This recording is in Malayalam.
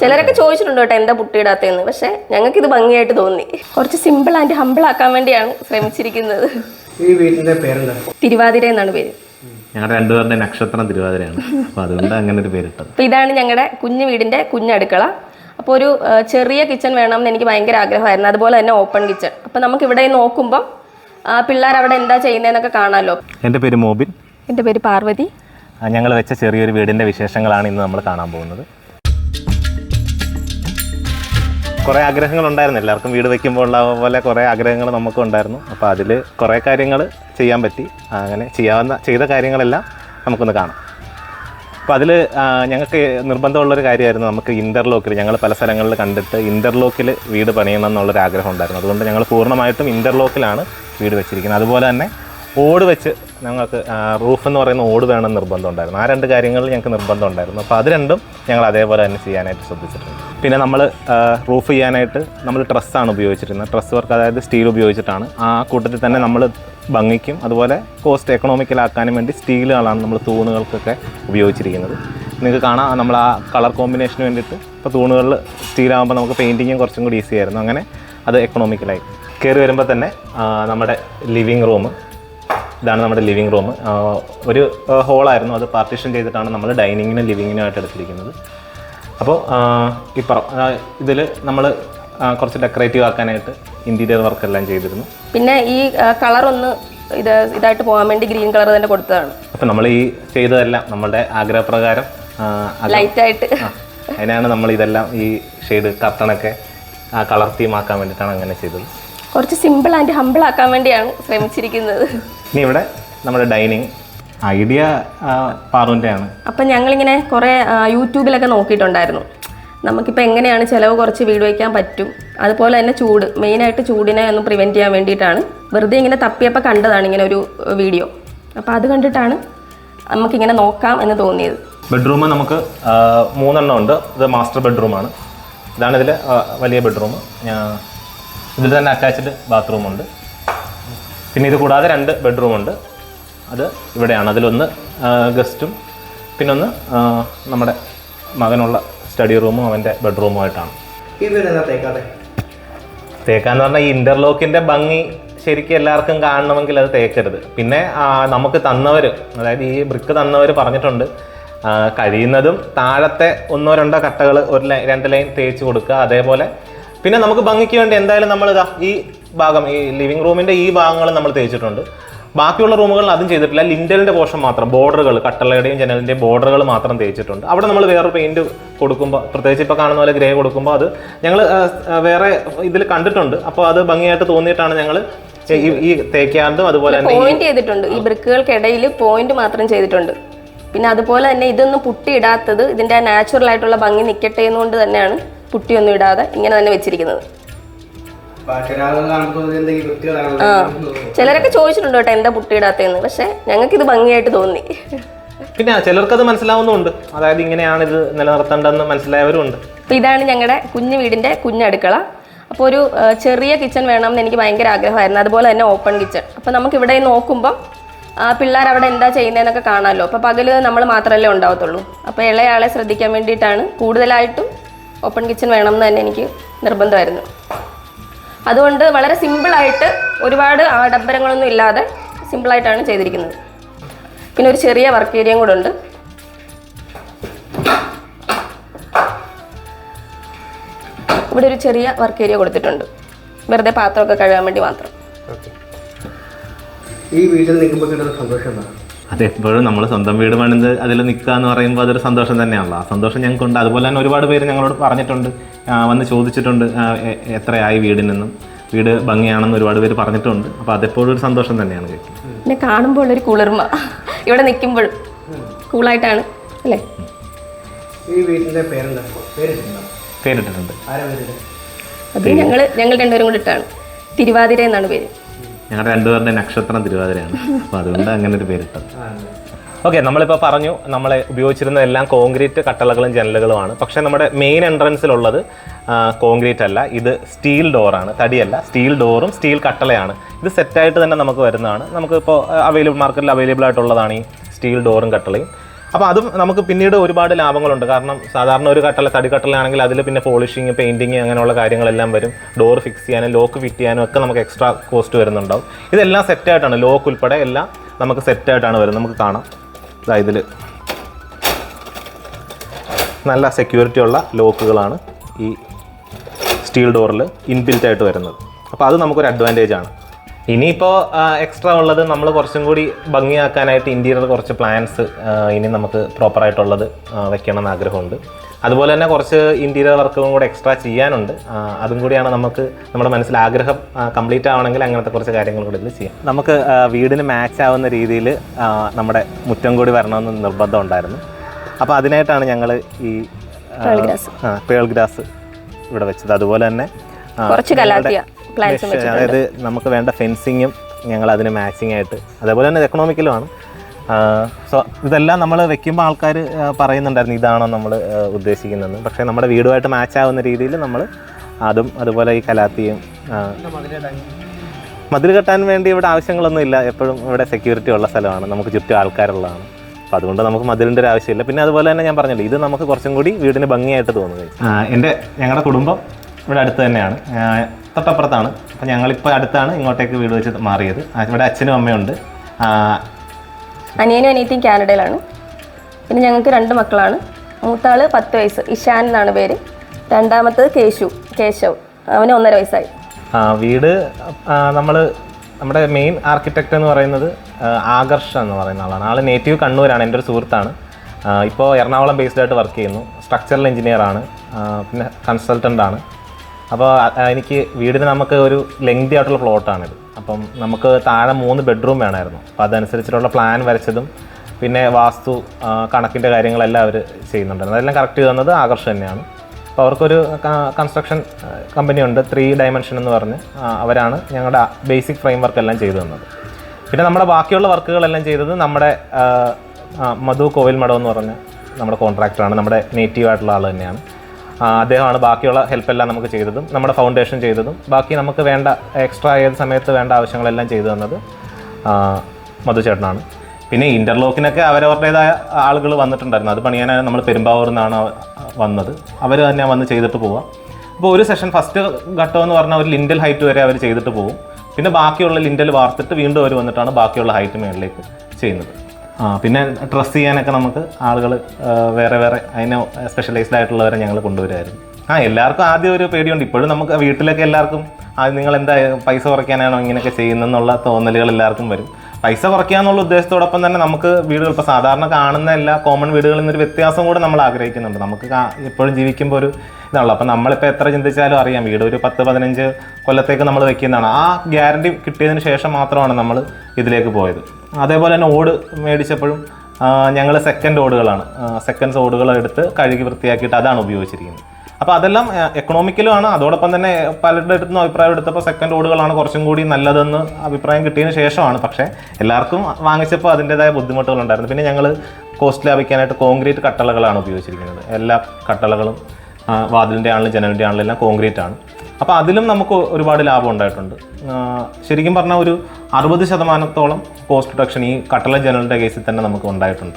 ചിലരൊക്കെ ചോദിച്ചിട്ടുണ്ട് കേട്ടോ എന്താ പുട്ടിയിടാത്തതെന്ന് പക്ഷെ ഞങ്ങൾക്ക് ഇത് ഭംഗിയായിട്ട് തോന്നി. കുറച്ച് സിമ്പിൾ ആൻഡ് ഹമ്പിൾ ആക്കാൻ വേണ്ടിയാണ് ശ്രമിച്ചിരിക്കുന്നത്. ഈ വീടിന്റെ പേരെന്താ? തിരുവാതിര എന്നാണ് പേര്. ഞങ്ങളുടെ രണ്ടുപേരുടെ നക്ഷത്രം തിരുവാതിരയാണ്. അപ്പോൾ അതുകൊണ്ട് അങ്ങനെ ഒരു പേരിട്ടത്. അപ്പോൾ ഇതാണ് ഞങ്ങളുടെ കുഞ്ഞു വീടിന്റെ കുഞ്ഞടുക്കള അപ്പോൾ ഒരു ചെറിയ കിച്ചൺ വേണമെന്ന് എനിക്ക് ഭയങ്കര ആഗ്രഹമായിരുന്നു. അതുപോലെ തന്നെ ഓപ്പൺ കിച്ചൺ അപ്പോൾ നമുക്ക് ഇവിടെ നോക്കുമ്പം പിള്ളേർ അവിടെ എന്താ ചെയ്യുന്നതെന്നൊക്കെ കാണാമല്ലോ എന്റെ പേര് മോബിൻ. എന്റെ പേര് പാർവതി. ഞങ്ങൾ വെച്ച ചെറിയൊരു വീടിന്റെ വിശേഷങ്ങളാണ് ഇന്ന് നമ്മൾ കാണാൻ പോകുന്നത്. കുറേ ആഗ്രഹങ്ങൾ ഉണ്ടായിരുന്നു. എല്ലാവർക്കും വീട് വെക്കുമ്പോൾ ഉള്ള പോലെ കുറേ ആഗ്രഹങ്ങൾ നമുക്കും ഉണ്ടായിരുന്നു. അപ്പോൾ അതിൽ കുറേ കാര്യങ്ങൾ ചെയ്യാൻ പറ്റി. അങ്ങനെ ചെയ്യാവുന്ന ചെയ്ത കാര്യങ്ങളെല്ലാം നമുക്കൊന്ന് കാണാം. അപ്പോൾ അതിൽ ഞങ്ങൾക്ക് നിർബന്ധമുള്ളൊരു കാര്യമായിരുന്നു. നമുക്ക് ഇന്റർലോക്കിൽ ഞങ്ങൾ പല സ്ഥലങ്ങളിൽ കണ്ടിട്ട് ഇന്റർലോക്കിൽ വീട് പണിയണം എന്നുള്ളൊരു ആഗ്രഹം ഉണ്ടായിരുന്നു. അതുകൊണ്ട് ഞങ്ങൾ പൂർണമായിട്ടും ഇന്റർലോക്കിലാണ് വീട് വെച്ചിരിക്കുന്നത്. അതുപോലെ തന്നെ ഓട് വെച്ച് ഞങ്ങൾക്ക് റൂഫ് എന്ന് പറയുന്ന ഓട് വേണം നിർബന്ധം ഉണ്ടായിരുന്നു. ആ രണ്ട് കാര്യങ്ങളിൽ ഞങ്ങൾക്ക് നിർബന്ധം ഉണ്ടായിരുന്നു. അപ്പോൾ അത് രണ്ടും ഞങ്ങൾ അതേപോലെ തന്നെ ചെയ്യാനായിട്ട് ശ്രദ്ധിച്ചിട്ടുണ്ട്. പിന്നെ നമ്മൾ റൂഫ് ചെയ്യാനായിട്ട് നമ്മൾ ട്രസ്സാണ് ഉപയോഗിച്ചിരുന്നത്. ട്രസ് വർക്ക് അതായത് സ്റ്റീൽ ഉപയോഗിച്ചിട്ടാണ്. ആ കൂട്ടത്തിൽ തന്നെ നമ്മൾ ഭംഗിക്കും അതുപോലെ കോസ്റ്റ് എക്കണോമിക്കലാക്കാനും വേണ്ടി സ്റ്റീലുകളാണ് നമ്മൾ തൂണുകൾക്കൊക്കെ ഉപയോഗിച്ചിരിക്കുന്നത്. നിങ്ങൾക്ക് കാണാം നമ്മൾ ആ കളർ കോമ്പിനേഷന് വേണ്ടിയിട്ട് ഇപ്പോൾ തൂണുകളിൽ സ്റ്റീലാകുമ്പോൾ നമുക്ക് പെയിന്റിങ്ങും കുറച്ചും കൂടി ഈസി ആയിരുന്നു. അങ്ങനെ അത് എക്കണോമിക്കലായി കയറി വരുമ്പോൾ തന്നെ നമ്മുടെ ലിവിങ് റൂം ഇതാണ് നമ്മുടെ ലിവിങ് റൂം ഒരു ഹോളായിരുന്നു അത് പാർട്ടീഷൻ ചെയ്തിട്ടാണ് നമ്മൾ ഡൈനിങ്ങിനും ലിവിങ്ങിനും ആയിട്ട് എടുത്തിരിക്കുന്നത് അപ്പോൾ ഇപ്പുറം ഇതിൽ നമ്മൾ കുറച്ച് ഡെക്കറേറ്റീവ് ആക്കാനായിട്ട് ഇന്റീരിയർ വർക്ക് എല്ലാം ചെയ്തിരുന്നു. പിന്നെ ഈ കളർ ഒന്ന് ഇത് ഇതായിട്ട് പോകാൻ വേണ്ടി ഗ്രീൻ കളർ തന്നെ കൊടുത്തതാണ്. അപ്പോൾ നമ്മൾ ഈ ചെയ്തതെല്ലാം നമ്മളുടെ ആഗ്രഹപ്രകാരം ലൈറ്റ് ആയിട്ട്. ലൈറ്റായിട്ട് അതിനാണ് നമ്മൾ ഇതെല്ലാം ഈ ഷെയ്ഡ് കർട്ടണൊക്കെ കളർ തീം ആക്കാൻ വേണ്ടിയിട്ടാണ് അങ്ങനെ ചെയ്തത്. കുറച്ച് സിമ്പിൾ ആൻഡ് ഹമ്പിൾ ആക്കാൻ വേണ്ടിയാണ് ശ്രമിച്ചിരിക്കുന്നത്. ഇനി ഇവിടെ നമ്മുടെ ഡൈനിങ് ഐഡിയ പാറുവിന്റെ ആണ് അപ്പം ഞങ്ങളിങ്ങനെ കുറേ യൂട്യൂബിലൊക്കെ നോക്കിയിട്ടുണ്ടായിരുന്നു. നമുക്കിപ്പോൾ എങ്ങനെയാണ് ചിലവ് കുറച്ച് വീട് വയ്ക്കാൻ പറ്റും? അതുപോലെ തന്നെ ചൂട് മെയിനായിട്ട് ചൂടിനെ ഒന്ന് പ്രിവെന്റ് ചെയ്യാൻ വേണ്ടിയിട്ടാണ്. വെറുതെ ഇങ്ങനെ തപ്പിയപ്പോൾ കണ്ടതാണ് ഇങ്ങനെ ഒരു വീഡിയോ അപ്പോൾ അത് കണ്ടിട്ടാണ് നമുക്കിങ്ങനെ നോക്കാം എന്ന് തോന്നിയത്. ബെഡ്റൂം നമുക്ക് മൂന്നെണ്ണം ഉണ്ട്. ഇത് മാസ്റ്റർ ബെഡ്റൂമാണ് ഇതാണ് ഇതിൽ വലിയ ബെഡ്റൂം ഇതിൽ തന്നെ അറ്റാച്ച്ഡ് ബാത്റൂമുണ്ട് പിന്നെ ഇത് കൂടാതെ രണ്ട് ബെഡ്റൂമുണ്ട് അത് ഇവിടെയാണ്. അതിലൊന്ന് ഗസ്റ്റും പിന്നെ ഒന്ന് നമ്മുടെ മകനുള്ള സ്റ്റഡി റൂമും അവന്റെ ബെഡ്റൂമുമായിട്ടാണ് തേക്കാന്ന് പറഞ്ഞാൽ ഈ ഇന്റർലോക്കിന്റെ ഭംഗി ശരിക്കും എല്ലാവർക്കും കാണണമെങ്കിൽ അത് തേക്കരുത്. പിന്നെ നമുക്ക് തന്നവർ അതായത് ഈ ബ്രിക്ക് തന്നവർ പറഞ്ഞിട്ടുണ്ട് കഴിയുന്നതും താഴത്തെ ഒന്നോ രണ്ടോ കട്ടകൾ ഒരു ലൈൻ രണ്ട് ലൈൻ തേച്ച് കൊടുക്കുക. അതേപോലെ പിന്നെ നമുക്ക് ഭംഗിക്ക് വേണ്ടി എന്തായാലും നമ്മൾ ഈ ഭാഗം ഈ ലിവിംഗ് റൂമിന്റെ ഈ ഭാഗങ്ങൾ നമ്മൾ തേച്ചിട്ടുണ്ട്. ബാക്കിയുള്ള റൂമുകളിൽ അതും ചെയ്തിട്ടില്ല. ലിൻഡലിന്റെ പോർഷൻ മാത്രം ബോർഡറുകൾ കട്ടളയുടെയും ജനലിന്റെയും ബോർഡറുകൾ മാത്രം തേച്ചിട്ടുണ്ട്. അവിടെ നമ്മൾ വേറെ പെയിന്റ് കൊടുക്കുമ്പോൾ പ്രത്യേകിച്ച് ഇപ്പോൾ കാണുന്ന പോലെ ഗ്രേ കൊടുക്കുമ്പോൾ അത് ഞങ്ങൾ വേറെ ഇതിൽ കണ്ടിട്ടുണ്ട്. അപ്പോൾ അത് ഭംഗിയായിട്ട് തോന്നിയിട്ടാണ് ഞങ്ങൾ ഈ ഈ തേക്കാണ്ടും അതുപോലെ തന്നെ പോയിന്റ് ചെയ്തിട്ടുണ്ട്. ഈ ബ്രിക്കുകൾക്കിടയിൽ പോയിന്റ് മാത്രം ചെയ്തിട്ടുണ്ട്. പിന്നെ അതുപോലെ തന്നെ ഇതൊന്നും പുട്ടിയിടാത്തത് ഇതിന്റെ നാച്ചുറൽ ആയിട്ടുള്ള ഭംഗി നിൽക്കട്ടെ എന്നുകൊണ്ട് തന്നെയാണ്. പുട്ടിയൊന്നും ഇടാതെ ഇങ്ങനെ തന്നെ വെച്ചിരിക്കുന്നത്. ആ ചിലരൊക്കെ ചോദിച്ചിട്ടുണ്ട് കേട്ടോ എന്താ പുട്ടി ഇടാത്തതെന്ന്. പക്ഷെ ഞങ്ങൾക്ക് ഇത് ഭംഗിയായിട്ട് തോന്നി. പിന്നെ ചിലർക്കത് മനസ്സിലാവുന്നുണ്ട്. അതായത് ഇങ്ങനെയാണ് ഇത് നിലനിർത്തേണ്ടതെന്ന് മനസ്സിലായവരും ഉണ്ട് അപ്പോൾ ഇതാണ് ഞങ്ങളുടെ കുഞ്ഞു വീടിന്റെ കുഞ്ഞടുക്കള അപ്പോൾ ഒരു ചെറിയ കിച്ചൺ എന്ന് എനിക്ക് ഭയങ്കര ആഗ്രഹമായിരുന്നു. അതുപോലെ തന്നെ ഓപ്പൺ കിച്ചൺ. അപ്പോൾ നമുക്ക് ഇവിടെ നോക്കുമ്പം പിള്ളേർ അവിടെ എന്താ ചെയ്യുന്നതെന്നൊക്കെ കാണാമല്ലോ. അപ്പോൾ പകൽ നമ്മൾ മാത്രമല്ലേ ഉണ്ടാവത്തുള്ളൂ. അപ്പോൾ ഇളയാളെ ശ്രദ്ധിക്കാൻ വേണ്ടിയിട്ടാണ് കൂടുതലായിട്ടും ഓപ്പൺ കിച്ചൺ വേണം എന്ന് തന്നെ എനിക്ക് നിർബന്ധമായിരുന്നു. അതുകൊണ്ട് വളരെ സിമ്പിളായിട്ട് ഒരുപാട് ആഡംബരങ്ങളൊന്നും ഇല്ലാതെ സിമ്പിളായിട്ടാണ് ചെയ്തിരിക്കുന്നത്. പിന്നെ ഒരു ചെറിയ വർക്ക് ഏരിയയും കൂടെ ഉണ്ട്. ഇവിടെ ഒരു ചെറിയ വർക്ക് ഏരിയ കൊടുത്തിട്ടുണ്ട്. വെറുതെ പാത്രമൊക്കെ കഴുകാൻ വേണ്ടി മാത്രം. ഈ വീട്ടിൽ നിൽക്കുമ്പോൾ കിട്ടുന്ന സന്തോഷം അതെപ്പോഴും നമ്മൾ സ്വന്തം വീട് പണിത് അതിൽ നിൽക്കുക എന്ന് പറയുമ്പോൾ അതൊരു സന്തോഷം തന്നെയാണല്ലോ. ആ സന്തോഷം ഞങ്ങൾക്കുണ്ട് അതുപോലെ തന്നെ ഒരുപാട് പേര് ഞങ്ങളോട് പറഞ്ഞിട്ടുണ്ട്. വന്ന് ചോദിച്ചിട്ടുണ്ട് എത്രയായി വീടിനെന്നും. വീട് ഭംഗിയാണെന്ന് ഒരുപാട് പേര് പറഞ്ഞിട്ടുണ്ട്. അപ്പോൾ അതെപ്പോഴും ഒരു സന്തോഷം തന്നെയാണ് പിന്നെ കാണുമ്പോൾ ഒരു കുളിർമ. ഇവിടെ നിൽക്കുമ്പോൾ കൂളായിട്ടാണ് അല്ലേ? ഈ പേരിട്ടുണ്ടോ പേരിട്ടിട്ടുണ്ട്? അത് ഞങ്ങൾ ഞങ്ങൾ രണ്ടുപേരും കൂടി ഇട്ടാണ്. തിരുവാതിര എന്നാണ് പേര്. ഞങ്ങളുടെ രണ്ടുപേരുടെ നക്ഷത്രം തിരുവാതിരയാണ്. അപ്പോൾ അതുകൊണ്ട് അങ്ങനെ ഒരു പേരിട്ടത്. ഓക്കെ നമ്മളിപ്പോൾ പറഞ്ഞു നമ്മൾ ഉപയോഗിച്ചിരുന്ന എല്ലാം കോൺക്രീറ്റ് കട്ടളകളും ജനലുകളുമാണ്. പക്ഷേ നമ്മുടെ മെയിൻ എൻട്രൻസിലുള്ളത് കോൺക്രീറ്റ് അല്ല. ഇത് സ്റ്റീൽ ഡോറാണ് തടിയല്ല. സ്റ്റീൽ ഡോറും സ്റ്റീൽ കട്ടളയാണ്. ഇത് സെറ്റായിട്ട് തന്നെ നമുക്ക് വരുന്നതാണ്. നമുക്കിപ്പോൾ അവൈലബിൾ മാർക്കറ്റിൽ അവൈലബിൾ ആയിട്ടുള്ളതാണ് ഈ സ്റ്റീൽ ഡോറും കട്ടളയും. അപ്പോൾ അതും നമുക്ക് പിന്നീട് ഒരുപാട് ലാഭങ്ങളുണ്ട്. കാരണം സാധാരണ ഒരു കട്ടല തടി കട്ടലാണെങ്കിൽ അതിൽ പിന്നെ പോളിഷിങ് പെയിന്റിങ് അങ്ങനെയുള്ള കാര്യങ്ങളെല്ലാം വരും. ഡോർ ഫിക്സ് ചെയ്യാനും ലോക്ക് ഫിറ്റ് ചെയ്യാനും ഒക്കെ നമുക്ക് എക്സ്ട്രാ കോസ്റ്റ് വരുന്നുണ്ടാവും. ഇതെല്ലാം സെറ്റായിട്ടാണ് ലോക്ക് ഉൾപ്പെടെ എല്ലാം നമുക്ക് സെറ്റായിട്ടാണ് വരുന്നത്. നമുക്ക് കാണാം. ഇതാ ഇതിൽ നല്ല സെക്യൂരിറ്റി ഉള്ള ലോക്കുകളാണ് ഈ സ്റ്റീൽ ഡോറിൽ ഇൻബിൽറ്റ് ആയിട്ട് വരുന്നത്. അപ്പോൾ അത് നമുക്കൊരു അഡ്വാന്റേജ് ആണ്. ഇനിയിപ്പോൾ എക്സ്ട്രാ ഉള്ളത് നമ്മൾ കുറച്ചും കൂടി ഭംഗിയാക്കാനായിട്ട് ഇന്റീരിയർ കുറച്ച് പ്ലാൻസ് ഇനി നമുക്ക് പ്രോപ്പറായിട്ടുള്ളത് വെക്കണം എന്ന് ആഗ്രഹമുണ്ട്. അതുപോലെ തന്നെ കുറച്ച് ഇന്റീരിയർ വർക്കും കൂടെ എക്സ്ട്രാ ചെയ്യാനുണ്ട്. അതും കൂടിയാണ് നമുക്ക് നമ്മുടെ മനസ്സിൽ ആഗ്രഹം കംപ്ലീറ്റ് ആവണമെങ്കിൽ അങ്ങനത്തെ കുറച്ച് കാര്യങ്ങൾ കൂടി ഇതിൽ ചെയ്യാം. നമുക്ക് വീടിന് മാച്ച് ആവുന്ന രീതിയിൽ നമ്മുടെ മുറ്റം കൂടി വരണമെന്ന് നിർബന്ധം ഉണ്ടായിരുന്നു. അപ്പോൾ അതിനായിട്ടാണ് ഞങ്ങൾ ഈ. പേൾ ഗ്രാസ് ഇവിടെ വെച്ചത്. അതുപോലെ തന്നെ കുറച്ച് കലാത്തിയ അതായത് നമുക്ക് വേണ്ട ഫെൻസിങ്ങും ഞങ്ങൾ അതിന് മാച്ചിങ് ആയിട്ട്. അതേപോലെ തന്നെ എക്കണോമിക്കലുമാണ് സോ ഇതെല്ലാം നമ്മൾ വെക്കുമ്പോൾ ആൾക്കാർ പറയുന്നുണ്ടായിരുന്നു ഇതാണോ നമ്മൾ ഉദ്ദേശിക്കുന്നത് പക്ഷേ നമ്മുടെ വീടുമായിട്ട് മാച്ച് ആവുന്ന രീതിയിൽ നമ്മൾ അതും അതുപോലെ ഈ കലാത്തിയും മതിൽ കെട്ടാൻ വേണ്ടി ഇവിടെ ആവശ്യങ്ങളൊന്നും ഇല്ല. എപ്പോഴും ഇവിടെ സെക്യൂരിറ്റി ഉള്ള സ്ഥലമാണ്. നമുക്ക് ചുറ്റും ആൾക്കാരുള്ളതാണ്. അപ്പോൾ അതുകൊണ്ട് നമുക്ക് മതിലിന്റെ ഒരു ആവശ്യമില്ല. പിന്നെ അതുപോലെ തന്നെ ഞാൻ പറഞ്ഞല്ലോ ഇത് നമുക്ക് കുറച്ചും കൂടി വീടിന് ഭംഗിയായിട്ട് തോന്നുകയും എന്റെ ഞങ്ങളുടെ കുടുംബം ഇവിടെ അടുത്ത് തന്നെയാണ്. തൊട്ടപ്പുറത്താണ്. അപ്പോൾ ഞങ്ങളിപ്പോൾ അടുത്താണ് ഇങ്ങോട്ടേക്ക് വീട് വെച്ച് മാറിയത്. ഇവിടെ അച്ഛനും അമ്മയുണ്ട്. അനിയനും അനിയത്തിയും കാനഡയിലാണ്. പിന്നെ ഞങ്ങൾക്ക് രണ്ട് മക്കളാണ്. മൂത്താൾ പത്ത് വയസ്സ്. ഇഷാൻ എന്നാണ് പേര്. രണ്ടാമത്തത് കേശു കേശവ്. അവന് ഒന്നര വയസ്സായി. ആ, വീട് നമ്മൾ നമ്മുടെ മെയിൻ ആർക്കിടെക്റ്റ് എന്ന് പറയുന്നത് ആകർഷ എന്ന് പറയുന്ന ആളാണ്. ആൾ നേറ്റീവ് കണ്ണൂരാണ് എന്റെ ഒരു സുഹൃത്താണ്. ഇപ്പോൾ എറണാകുളം ബേസ്ഡ് ആയിട്ട് വർക്ക് ചെയ്യുന്നു. സ്ട്രക്ചറൽ എഞ്ചിനീയർ ആണ്. പിന്നെ കൺസൾട്ടന്റ് ആണ്. അപ്പോൾ എനിക്ക് വീടിന് നമുക്ക് ഒരു ലെങ്തി ആയിട്ടുള്ള പ്ലോട്ടാണിത് അപ്പം നമുക്ക് താഴെ മൂന്ന് ബെഡ്റൂം വേണമായിരുന്നു. അപ്പോൾ അതനുസരിച്ചിട്ടുള്ള പ്ലാൻ വരച്ചതും പിന്നെ വാസ്തു കണക്കിന്റെ കാര്യങ്ങളെല്ലാം അവർ ചെയ്യുന്നുണ്ടായിരുന്നു. അതെല്ലാം കറക്റ്റ് തന്നത് ആകർഷ തന്നെയാണ്. അപ്പോൾ അവർക്കൊരു കൺസ്ട്രക്ഷൻ കമ്പനി ഉണ്ട് ത്രീ ഡയമെൻഷൻ എന്ന് പറഞ്ഞ് അവരാണ് ഞങ്ങളുടെ ബേസിക് ഫ്രെയിം വർക്ക് എല്ലാം ചെയ്തു തന്നത്. പിന്നെ നമ്മുടെ ബാക്കിയുള്ള വർക്കുകളെല്ലാം ചെയ്തത് നമ്മുടെ മധു കോവിൽ മഠം എന്ന് പറഞ്ഞ നമ്മുടെ കോൺട്രാക്ടറാണ് നമ്മുടെ നേറ്റീവ് ആയിട്ടുള്ള ആൾ തന്നെയാണ്. അദ്ദേഹമാണ് ബാക്കിയുള്ള ഹെൽപ്പ് എല്ലാം നമുക്ക് ചെയ്തതും നമ്മുടെ ഫൗണ്ടേഷൻ ചെയ്തതും. ബാക്കി നമുക്ക് വേണ്ട എക്സ്ട്രാ ഏത് സമയത്ത് വേണ്ട ആവശ്യങ്ങളെല്ലാം ചെയ്തു തന്നത് മധുചേട്ടനാണ്. മധു ചേട്ടനാണ് പിന്നെ ഇന്റർലോക്കിനൊക്കെ അവരവരുടേതായ ആളുകൾ വന്നിട്ടുണ്ടായിരുന്നു. അത് പണിയാനാണ് നമ്മൾ പെരുമ്പാവൂർ നിന്നാണ് വന്നത്. അവർ തന്നെ വന്ന് ചെയ്തിട്ട് പോവാം. അപ്പോൾ ഒരു സെഷൻ ഫസ്റ്റ് ഘട്ടം എന്ന് പറഞ്ഞാൽ ഒരു ലിൻഡൽ ഹൈറ്റ് വരെ അവർ ചെയ്തിട്ട് പോകും പിന്നെ ബാക്കിയുള്ള ലിൻഡൽ വാർത്തിട്ട് വീണ്ടും അവർ വന്നിട്ടാണ് ബാക്കിയുള്ള ഹൈറ്റ് മേളിലേക്ക് ചെയ്യുന്നത്. ആ പിന്നെ ഡ്രസ്സ് ചെയ്യാനൊക്കെ നമുക്ക് ആളുകൾ വേറെ വേറെ അതിന് സ്പെഷ്യലൈസ്ഡ് ആയിട്ടുള്ളവരെ ഞങ്ങൾ കൊണ്ടുവരുമായിരുന്നു. ആ എല്ലാവർക്കും ആദ്യം ഒരു പേടിയുണ്ട്. ഇപ്പോഴും നമുക്ക് വീട്ടിലൊക്കെ എല്ലാവർക്കും ആ നിങ്ങൾ എന്താ പൈസ കുറയ്ക്കാനാണോ ഇങ്ങനെയൊക്കെ ചെയ്യുന്നതെന്നുള്ള തോന്നലുകൾ എല്ലാവർക്കും വരും. പൈസ കുറയ്ക്കാന്നുള്ള ഉദ്ദേശത്തോടൊപ്പം തന്നെ നമുക്ക് വീടുകൾ ഇപ്പോൾ സാധാരണ കാണുന്ന എല്ലാ കോമൺ വീടുകളിൽ നിന്നൊരു വ്യത്യാസം കൂടെ നമ്മൾ ആഗ്രഹിക്കുന്നുണ്ട്. നമുക്ക് എപ്പോഴും ജീവിക്കുമ്പോൾ ഒരു ഇതാണല്ലോ. അപ്പം നമ്മളിപ്പോൾ എത്ര ചിന്തിച്ചാലും അറിയാം. വീട് ഒരു പത്ത് പതിനഞ്ച് കൊല്ലത്തേക്ക് നമ്മൾ വെക്കുന്നതാണ്. ആ ഗ്യാരണ്ടി കിട്ടിയതിന് ശേഷം മാത്രമാണ് നമ്മൾ ഇതിലേക്ക് പോയത്. അതേപോലെ തന്നെ ഓട് മേടിച്ചപ്പോഴും ഞങ്ങൾ സെക്കൻഡ് ഓടുകളാണ്. സെക്കൻഡ്സ് ഓടുകൾ എടുത്ത് കഴുകി വൃത്തിയാക്കിയിട്ട് അതാണ് ഉപയോഗിച്ചിരിക്കുന്നത്. അപ്പോൾ അതെല്ലാം എക്കണോമിക്കലും ആണ്. അതോടൊപ്പം തന്നെ പലരുടെ അടുത്ത് നിന്ന് അഭിപ്രായം എടുത്തപ്പോൾ സെക്കൻഡ് ഓടുകളാണ് കുറച്ചും കൂടി നല്ലതെന്ന് അഭിപ്രായം കിട്ടിയതിന് ശേഷമാണ്. പക്ഷേ എല്ലാവർക്കും വാങ്ങിച്ചപ്പോൾ അതിന്റെതായ ബുദ്ധിമുട്ടുകളുണ്ടായിരുന്നു. പിന്നെ ഞങ്ങൾ കോസ്റ്റ് ലാഭിക്കാനായിട്ട് കോൺക്രീറ്റ് കട്ടളകളാണ് ഉപയോഗിച്ചിരിക്കുന്നത്. എല്ലാ കട്ടളകളും വാതിലിന്റെ ആണെങ്കിലും ജനലിന്റെ ആണെങ്കിലും എല്ലാം കോൺക്രീറ്റ് ആണ്. അപ്പോൾ അതിലും നമുക്ക് ഒരുപാട് ലാഭം ഉണ്ടായിട്ടുണ്ട്. ശരിക്കും പറഞ്ഞാൽ ഒരു അറുപത് ശതമാനത്തോളം കോസ്റ്റ് റിഡക്ഷൻ ഈ കട്ടള ജനലിന്റെ കേസിൽ തന്നെ നമുക്ക് ഉണ്ടായിട്ടുണ്ട്.